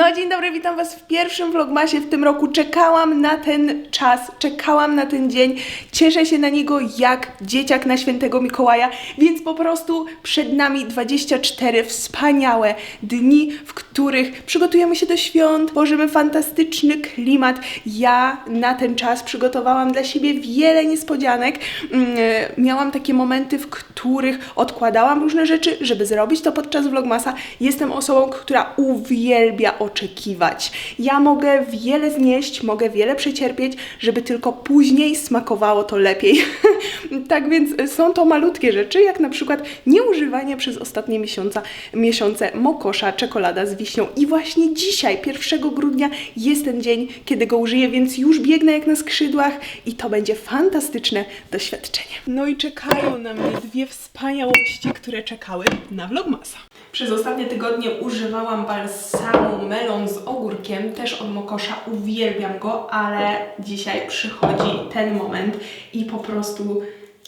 No dzień dobry, witam Was w pierwszym vlogmasie w tym roku. Czekałam na ten czas, czekałam na ten dzień. Cieszę się na niego jak dzieciak na świętego Mikołaja, więc po prostu przed nami 24 wspaniałe dni, w których przygotujemy się do świąt, tworzymy fantastyczny klimat. Ja na ten czas przygotowałam dla siebie wiele niespodzianek. Mm, e, Miałam takie momenty, w których odkładałam różne rzeczy, żeby zrobić to podczas vlogmasa. Jestem osobą, która uwielbia oczekiwać. Ja mogę wiele znieść, mogę wiele przecierpieć, żeby tylko później smakowało to lepiej. tak więc są to malutkie rzeczy, jak na przykład nieużywanie przez ostatnie miesiąca, miesiące mokosza czekolada z wiśnią. I właśnie dzisiaj, 1 grudnia, jest ten dzień, kiedy go użyję, więc już biegnę jak na skrzydłach i to będzie fantastyczne doświadczenie. No i czekają na mnie dwie wspaniałości, które czekały na Vlogmasa. Przez ostatnie tygodnie używałam balsamu melon z ogórkiem, też od Mokosza, uwielbiam go, ale dzisiaj przychodzi ten moment i po prostu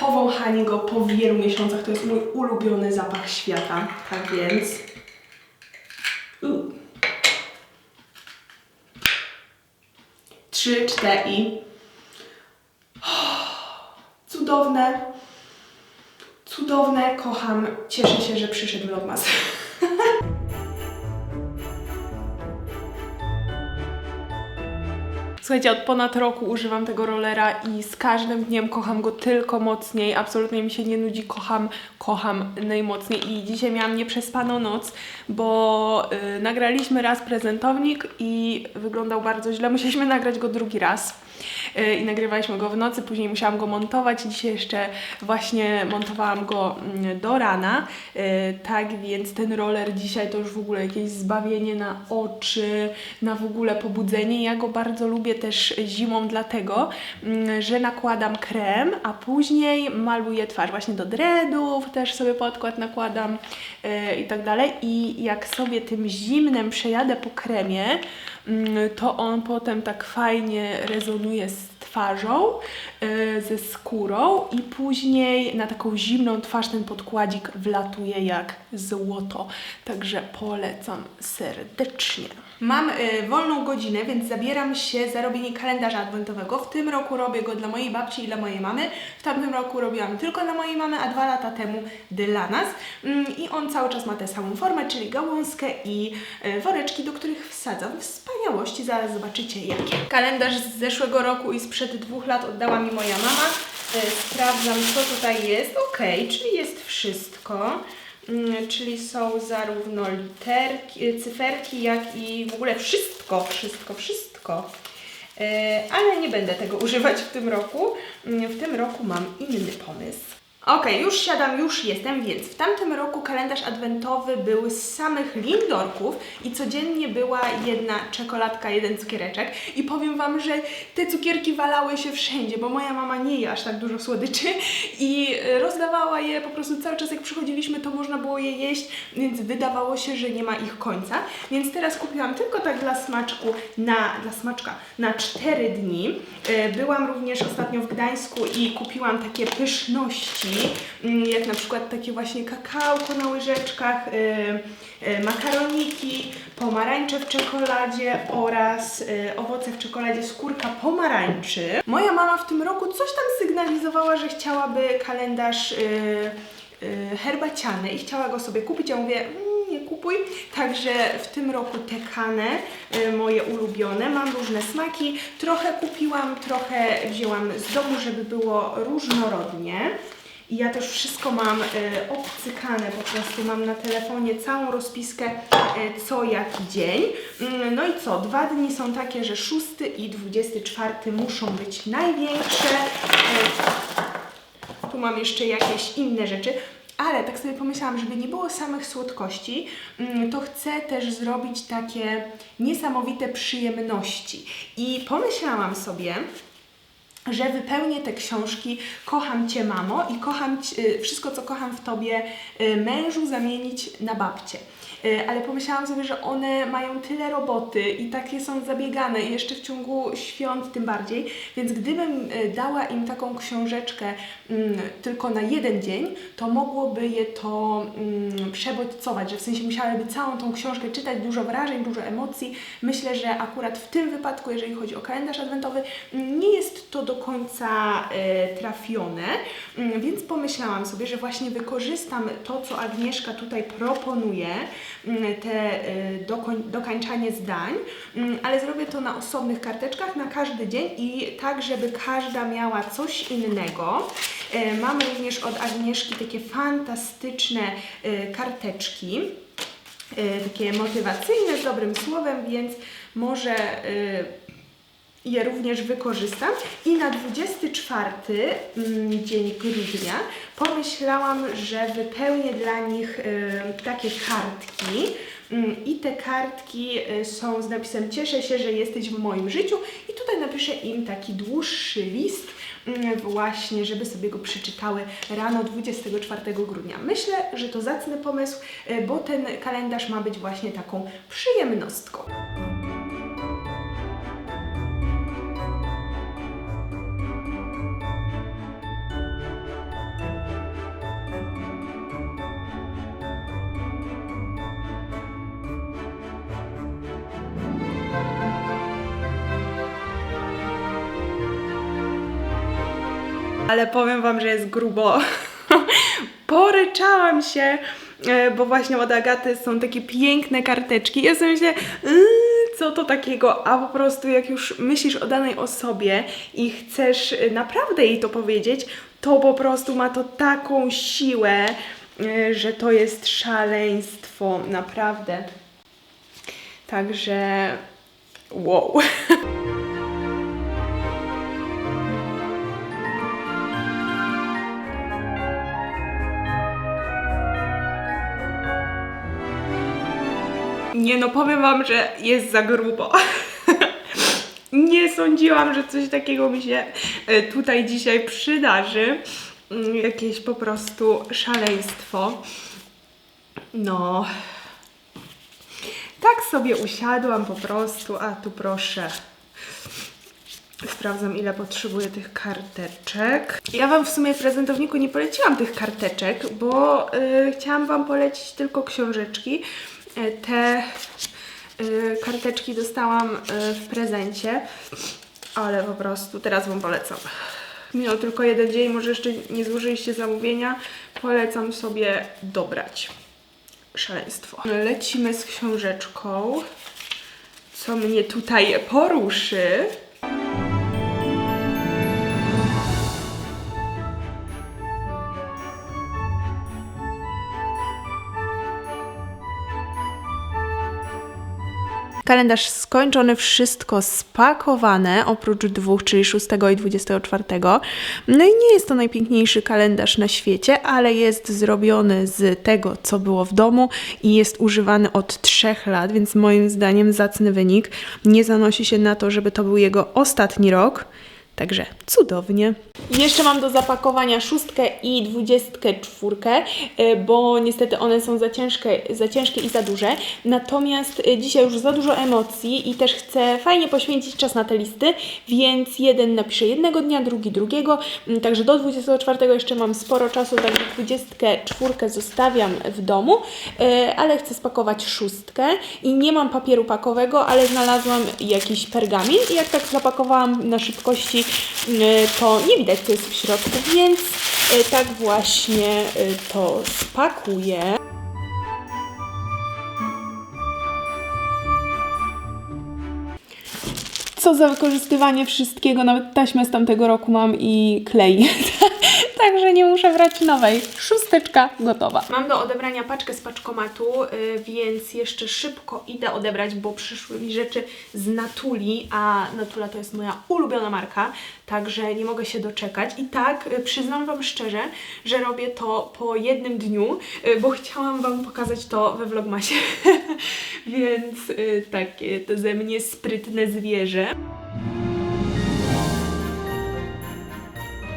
powąchanie go po wielu miesiącach. To jest mój ulubiony zapach świata, tak więc... U. Trzy, cztery i... Cudowne, cudowne, kocham, cieszę się, że przyszedł Vlogmas. Słuchajcie, od ponad roku używam tego rollera i z każdym dniem kocham go tylko mocniej. Absolutnie mi się nie nudzi, kocham, kocham najmocniej. I dzisiaj miałam nieprzespaną noc, bo y, nagraliśmy raz prezentownik i wyglądał bardzo źle. Musieliśmy nagrać go drugi raz. Y, I nagrywaliśmy go w nocy, później musiałam go montować. Dzisiaj jeszcze właśnie montowałam go mm, do rana. Y, Tak więc ten roller dzisiaj to już w ogóle jakieś zbawienie na oczy, na w ogóle pobudzenie. Ja go bardzo lubię też zimą, dlatego, mm, że nakładam krem, a później maluję twarz. Właśnie do dreadów też sobie podkład nakładam y, i tak dalej. I jak sobie tym zimnem przejadę po kremie, to on potem tak fajnie rezonuje z twarzą, ze skórą i później na taką zimną twarz ten podkładzik wlatuje jak złoto. Także polecam serdecznie. Mam y, wolną godzinę, więc zabieram się za robienie kalendarza adwentowego. W tym roku robię go dla mojej babci i dla mojej mamy. W tamtym roku robiłam tylko dla mojej mamy, a dwa lata temu dla nas. Mm, I on cały czas ma tę samą formę, czyli gałązkę i y, woreczki, do których wsadzam wspaniałości. Zaraz zobaczycie jakie. Kalendarz z zeszłego roku i sprzed dwóch lat oddała mi moja mama. Y, Sprawdzam, co tutaj jest. Ok, czyli jest wszystko. Mm, Czyli są zarówno literki, y, cyferki, jak i w ogóle wszystko, wszystko, wszystko. E, Ale nie będę tego używać w tym roku. Mm, W tym roku mam inny pomysł. Okej, już siadam, już jestem, więc w tamtym roku kalendarz adwentowy był z samych lindorków i codziennie była jedna czekoladka, jeden cukiereczek. I powiem Wam, że te cukierki walały się wszędzie, bo moja mama nie je aż tak dużo słodyczy. I rozdawała je po prostu cały czas jak przychodziliśmy, to można było je jeść, więc wydawało się, że nie ma ich końca, więc teraz kupiłam tylko tak dla smaczku, na, dla smaczka, na 4 dni. E, Byłam również ostatnio w Gdańsku i kupiłam takie pyszności, mm, jak na przykład takie właśnie kakałko na łyżeczkach, y, y, makaroniki, pomarańcze w czekoladzie oraz y, owoce w czekoladzie, skórka pomarańczy. Moja mama w tym roku coś tam sygnalizowała, że chciałaby kalendarz herbaciany i chciała go sobie kupić. Ja mówię, "Mm, nie kupuj. Także w tym roku te kane, y, moje ulubione. Mam różne smaki. Trochę kupiłam, trochę wzięłam z domu, żeby było różnorodnie. I ja też wszystko mam y, obcykane po prostu. Mam na telefonie całą rozpiskę y, co jaki dzień. Mm, No i co? Dwa dni są takie, że 6 i 24 muszą być największe. Y, tu mam jeszcze jakieś inne rzeczy. Ale tak sobie pomyślałam, żeby nie było samych słodkości, mm, to chcę też zrobić takie niesamowite przyjemności. I pomyślałam sobie, że wypełnię te książki Kocham Cię Mamo i kocham y, wszystko, co kocham w Tobie y, mężu zamienić na babcie. Y, Ale pomyślałam sobie, że one mają tyle roboty i takie są zabiegane jeszcze w ciągu świąt tym bardziej, więc gdybym dała im taką książeczkę mm, tylko na jeden dzień, to mogłoby je to mm, przebodźcować, że w sensie musiałyby całą tą książkę czytać, dużo wrażeń, dużo emocji. Myślę, że akurat w tym wypadku, jeżeli chodzi o kalendarz adwentowy, nie jest to do końca e, trafione, Mm, więc pomyślałam sobie, że właśnie wykorzystam to, co Agnieszka tutaj proponuje, mm, te dokoń, dokańczanie zdań, mm, ale zrobię to na osobnych karteczkach na każdy dzień i tak, żeby każda miała coś innego. E, Mam również od Agnieszki takie fantastyczne karteczki takie motywacyjne, z dobrym słowem, więc może je również wykorzystam. I na 24 mm, dzień grudnia pomyślałam, że wypełnię dla nich e, takie kartki. Mm, I te kartki e, są z napisem Cieszę się, że jesteś w moim życiu. I tutaj napiszę im taki dłuższy list, mm, właśnie, żeby sobie go przeczytały rano 24 grudnia. Myślę, że to zacny pomysł, e, bo ten kalendarz ma być właśnie taką przyjemnostką. Ale powiem Wam, że jest grubo. Poryczałam się, e, bo właśnie od Agaty są takie piękne karteczki. Ja sobie myślę, "Yy, co to takiego? A po prostu jak już myślisz o danej osobie i chcesz e, naprawdę jej to powiedzieć, to po prostu ma to taką siłę, e, że to jest szaleństwo, naprawdę. Także wow. No, powiem Wam, że jest za grubo. Nie sądziłam, że coś takiego mi się e, tutaj dzisiaj przydarzy. Mm, Jakieś po prostu szaleństwo. No. Tak sobie usiadłam po prostu, a tu proszę. Sprawdzam, ile potrzebuję tych karteczek. Ja Wam w sumie w prezentowniku nie poleciłam tych karteczek, bo y, chciałam Wam polecić tylko książeczki. Y, te y, karteczki dostałam y, w prezencie, ale po prostu teraz Wam polecam. Minął tylko jeden dzień, może jeszcze nie złożyliście zamówienia. Polecam sobie dobrać. Szaleństwo. Lecimy z książeczką. Co mnie tutaj poruszy. Kalendarz skończony, wszystko spakowane, oprócz dwóch, czyli 6 i 24. No i nie jest to najpiękniejszy kalendarz na świecie, ale jest zrobiony z tego, co było w domu i jest używany od 3 lat, więc moim zdaniem zacny wynik. Nie zanosi się na to, żeby to był jego ostatni rok. Także cudownie. Jeszcze mam do zapakowania szóstkę i dwudziestkę czwórkę, y, bo niestety one są za ciężkie, za ciężkie i za duże. Natomiast y, dzisiaj już za dużo emocji i też chcę fajnie poświęcić czas na te listy, więc jeden napiszę jednego dnia, drugi drugiego. Mm, Także do 24 jeszcze mam sporo czasu, także dwudziestkę czwórkę zostawiam w domu, y, ale chcę spakować szóstkę i nie mam papieru pakowego, ale znalazłam jakiś pergamin i jak tak zapakowałam na szybkości, to nie widać co jest w środku, więc y, tak właśnie y, to spakuję. Co za wykorzystywanie wszystkiego, nawet taśmę z tamtego roku mam i klej. Także nie muszę brać nowej. Szósteczka gotowa. Mam do odebrania paczkę z paczkomatu, y, więc jeszcze szybko idę odebrać, bo przyszły mi rzeczy z Natuli, a Natula to jest moja ulubiona marka, także nie mogę się doczekać. I tak, y, przyznam Wam szczerze, że robię to po jednym dniu, y, bo chciałam Wam pokazać to we vlogmasie, więc takie to ze mnie sprytne zwierzę.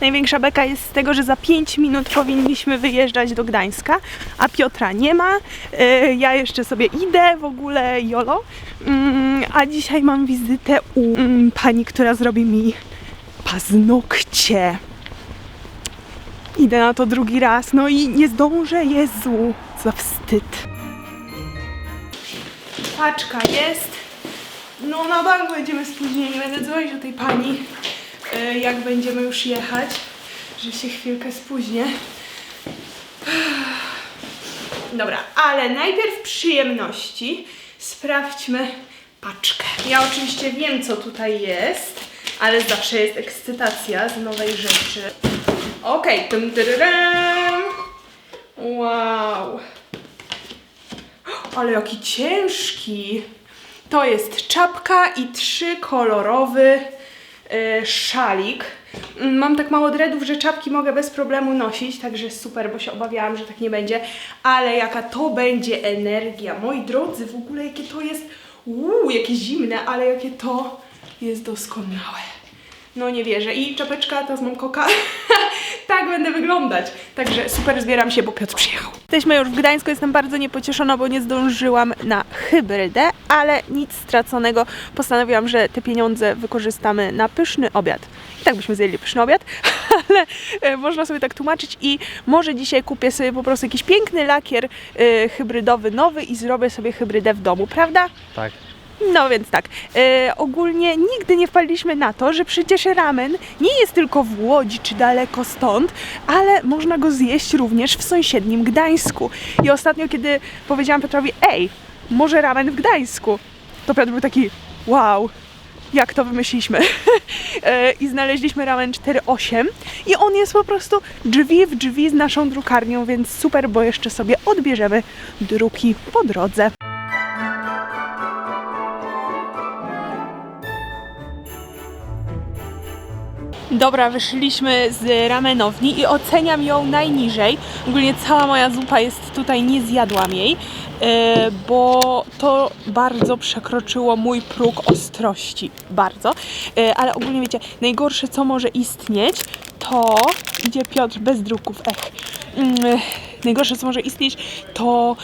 Największa beka jest z tego, że za 5 minut powinniśmy wyjeżdżać do Gdańska, a Piotra nie ma. Y, Ja jeszcze sobie idę w ogóle jolo. Mm, A dzisiaj mam wizytę u mm, pani, która zrobi mi paznokcie. Idę na to drugi raz, no i nie zdążę, Jezu, za wstyd. Paczka jest. No na bank będziemy spóźnieni, będę dzwonić do tej pani, e, jak będziemy już jechać, że się chwilkę spóźnię. Dobra, ale najpierw przyjemności. Sprawdźmy paczkę. Ja oczywiście wiem, co tutaj jest, ale zawsze jest ekscytacja z nowej rzeczy. Okej, tym tyryrym. Wow. Ale jaki ciężki. To jest czapka i trzykolorowy szalik. Mm, Mam tak mało dreadów, że czapki mogę bez problemu nosić, także super, bo się obawiałam, że tak nie będzie. Ale jaka to będzie energia. Moi drodzy, w ogóle jakie to jest, uuu, jakie zimne, ale jakie to jest doskonałe. No nie wierzę. I czapeczka ta z Mamkoka. tak będę wyglądać. Także super zbieram się, bo Piotr przyjechał. Jesteśmy już w Gdańsku, jestem bardzo niepocieszona, bo nie zdążyłam na hybrydę, ale nic straconego. Postanowiłam, że te pieniądze wykorzystamy na pyszny obiad. I tak byśmy zjedli pyszny obiad, ale e, można sobie tak tłumaczyć i może dzisiaj kupię sobie po prostu jakiś piękny lakier e, hybrydowy nowy i zrobię sobie hybrydę w domu, prawda? Tak. No więc tak, e, ogólnie nigdy nie wpadliśmy na to, że przecież ramen nie jest tylko w Łodzi czy daleko stąd, ale można go zjeść również w sąsiednim Gdańsku. I ostatnio, kiedy powiedziałam Piotrowi, ej, może ramen w Gdańsku, to Piotr był taki, wow, jak to wymyśliliśmy. E, I znaleźliśmy ramen 4.8 i on jest po prostu drzwi w drzwi z naszą drukarnią, więc super, bo jeszcze sobie odbierzemy druki po drodze. Dobra, wyszliśmy z ramenowni i oceniam ją najniżej. Ogólnie cała moja zupa jest tutaj, nie zjadłam jej, e, bo to bardzo przekroczyło mój próg ostrości. Bardzo. E, ale ogólnie wiecie, najgorsze co może istnieć, to idzie Piotr bez druków, ech. Najgorsze, co może istnieć, to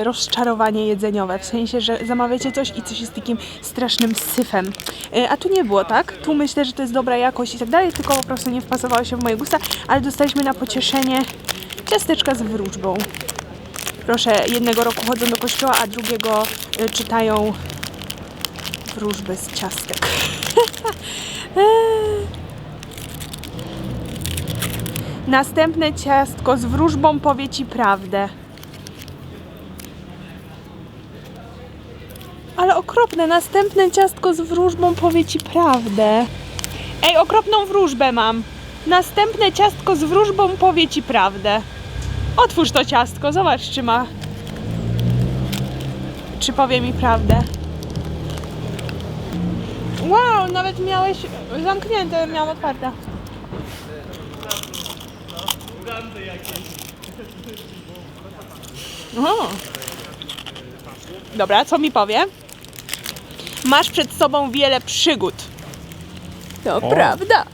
y, rozczarowanie jedzeniowe. W sensie, że zamawiacie coś i coś jest takim strasznym syfem. Y, a tu nie było tak. Tu myślę, że to jest dobra jakość i tak dalej, tylko po prostu nie wpasowało się w moje gusta, ale dostaliśmy na pocieszenie ciasteczka z wróżbą. Proszę, jednego roku chodzą do kościoła, a drugiego y, czytają wróżby z ciastek. Następne ciastko z wróżbą powie ci prawdę. Ale okropne, następne ciastko z wróżbą powie ci prawdę. Ej, okropną wróżbę mam. Następne ciastko z wróżbą powie ci prawdę. Otwórz to ciastko, zobacz czy ma. Czy powie mi prawdę. Wow, nawet miałeś zamknięte, miałam otwarte. O. Dobra, co mi powie? Masz przed sobą wiele przygód. To O. prawda.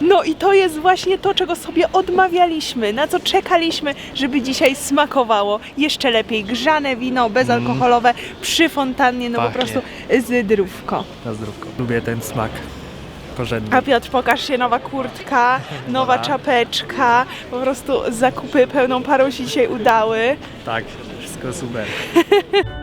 No i to jest właśnie to, czego sobie odmawialiśmy, na co czekaliśmy, żeby dzisiaj smakowało. Jeszcze lepiej grzane wino bezalkoholowe przy fontannie, no po Pachnie. prostu z drówko. Na zdrówko. Lubię ten smak A Piotr, pokaż się nowa kurtka, nowa czapeczka. Po prostu zakupy pełną parą się dzisiaj udały. Tak, wszystko super.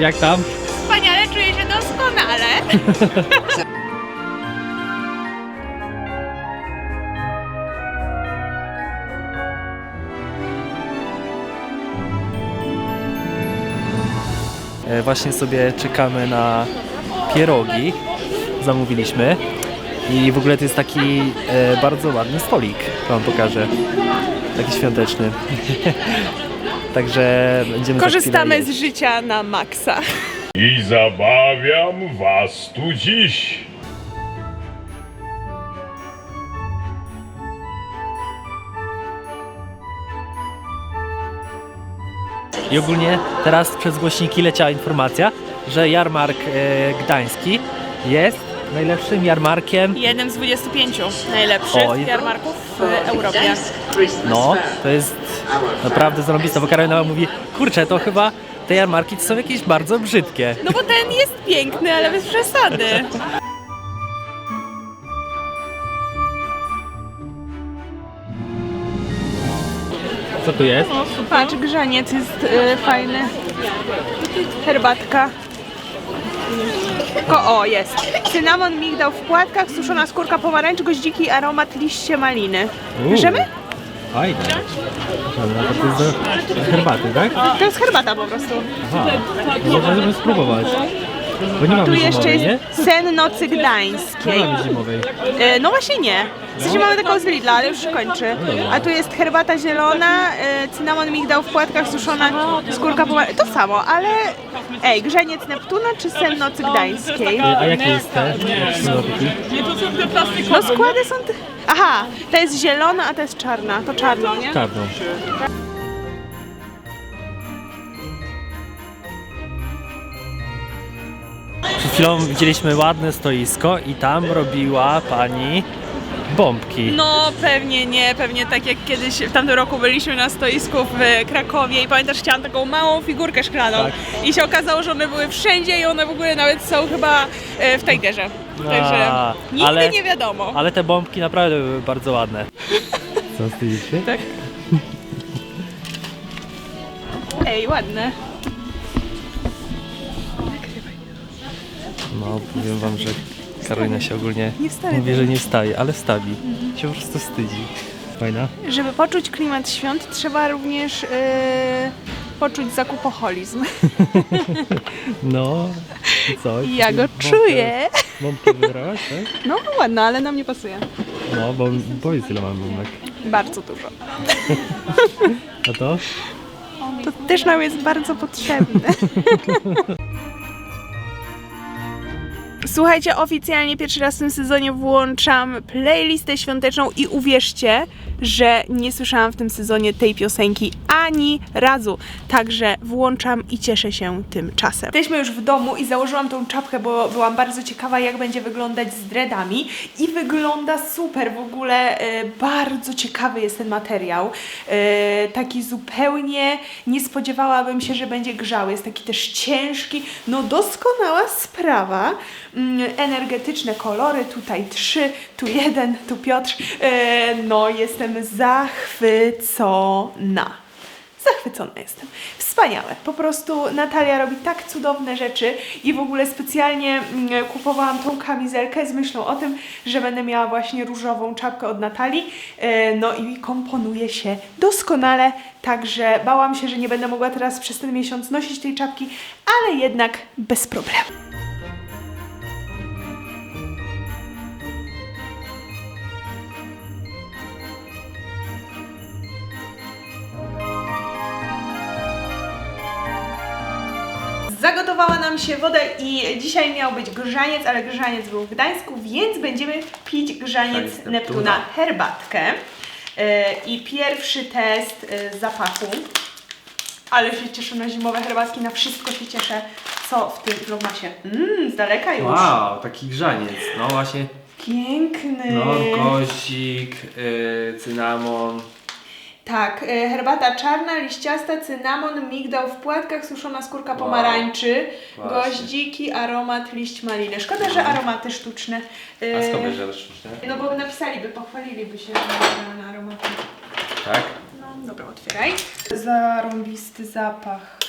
Jak tam? Wspaniale, czuję się doskonale. E, Właśnie sobie czekamy na pierogi. Zamówiliśmy. I w ogóle to jest taki e, bardzo ładny stolik. Wam pokażę. Taki świąteczny. Także będziemy za Korzystamy z życia na maksa. I zabawiam was tu dziś. I ogólnie teraz przez głośniki leciała informacja, że jarmark e, gdański jest najlepszym jarmarkiem. Jednym z 25 najlepszych O, i- jarmarków w Europie. No, to jest naprawdę zarąbiste, bo Karolina mówi, kurczę, to chyba te jarmarki to są jakieś bardzo brzydkie. No bo ten jest piękny, ale bez przesady. Co tu jest? Patrz, grzaniec jest y, fajny. Herbatka. Ko, o, jest. Cynamon, migdał w płatkach, suszona skórka pomarańczy, goździki, aromat, liście maliny. Bierzemy? Fajne. Dobra, to jest do herbaty, tak? To jest herbata po prostu. Aha, możemy spróbować. Bo nie mamy Tu jeszcze zimowej, nie? jest sen nocy Nie gdańskiej. mamy zimowej. E, No właśnie nie. W sensie mamy taką z Lidla, ale już się kończy. A tu jest herbata zielona, e, cynamon, migdał w płatkach, suszona skórka pomarańczy. To samo, ale ej, grzeniec Neptuna czy sen nocy gdańskiej? E, A jakie jest te? No składy są... Te... Aha, ta jest zielona, a ta jest czarna. To czarno, nie? Czarną. Przed chwilą widzieliśmy ładne stoisko i tam robiła pani bombki. No pewnie nie, pewnie tak jak kiedyś w tamtym roku byliśmy na stoisku w Krakowie i pamiętasz, chciałam taką małą figurkę szklaną Tak. i się okazało, że one były wszędzie i one w ogóle nawet są chyba e, w Tigerze. Także A, nigdy ale- nie wiadomo. Ale te bombki naprawdę były bardzo ładne. Co stoicie? Tak. Ej, ładne. No, powiem wam, że Karolina się ogólnie Nie wstawia mówi, tego. że nie wstawi, ale wstawi. Się po prostu wstydzi. Fajna? Żeby poczuć klimat świąt, trzeba również e, poczuć zakupoholizm. No, i co? I ja go Bombkę- czuję. Bombkę wybrałaś, tak? No ładna, ale nam nie pasuje. No, bo powiedz ile mam bombek. Bardzo dużo. A to? To też nam jest bardzo potrzebne. Słuchajcie, oficjalnie pierwszy raz w tym sezonie włączam playlistę świąteczną i uwierzcie, że nie słyszałam w tym sezonie tej piosenki ani razu. Także włączam i cieszę się tym czasem. Jesteśmy już w domu i założyłam tą czapkę, bo byłam bardzo ciekawa, jak będzie wyglądać z dreadami. I wygląda super w ogóle. E, bardzo ciekawy jest ten materiał. E, taki zupełnie nie spodziewałabym się, że będzie grzał. Jest taki też ciężki. No doskonała sprawa. Mm, energetyczne kolory. Tutaj trzy, tu jeden, tu Piotr. E, no jestem zachwycona. Zachwycona jestem. Wspaniałe. Po prostu Natalia robi tak cudowne rzeczy i w ogóle specjalnie mm, kupowałam tą kamizelkę z myślą o tym, że będę miała właśnie różową czapkę od Natalii. E, No i komponuje się doskonale, także bałam się, że nie będę mogła teraz przez ten miesiąc nosić tej czapki, ale jednak bez problemu. Zagotowała nam się woda i dzisiaj miał być grzaniec, ale grzaniec był w Gdańsku, więc będziemy pić grzaniec Neptuna. Neptuna, herbatkę. E, I pierwszy test e, zapachu. Ale się cieszę na zimowe herbatki, na wszystko się cieszę, co w tym vlogmasie. Mmm, z daleka już. Wow, taki grzaniec. No właśnie, Piękny. no kozik, yy, cynamon. Tak, e, herbata czarna, liściasta, cynamon, migdał w płatkach, suszona skórka Wow. pomarańczy, Właśnie. goździki, aromat, liść maliny. Szkoda, że aromaty sztuczne. E, A skąd wiesz, że sztuczne? No bo napisaliby, pochwaliliby się, że na aromaty. Tak? No, dobra, otwieraj. Zarąbisty zapach.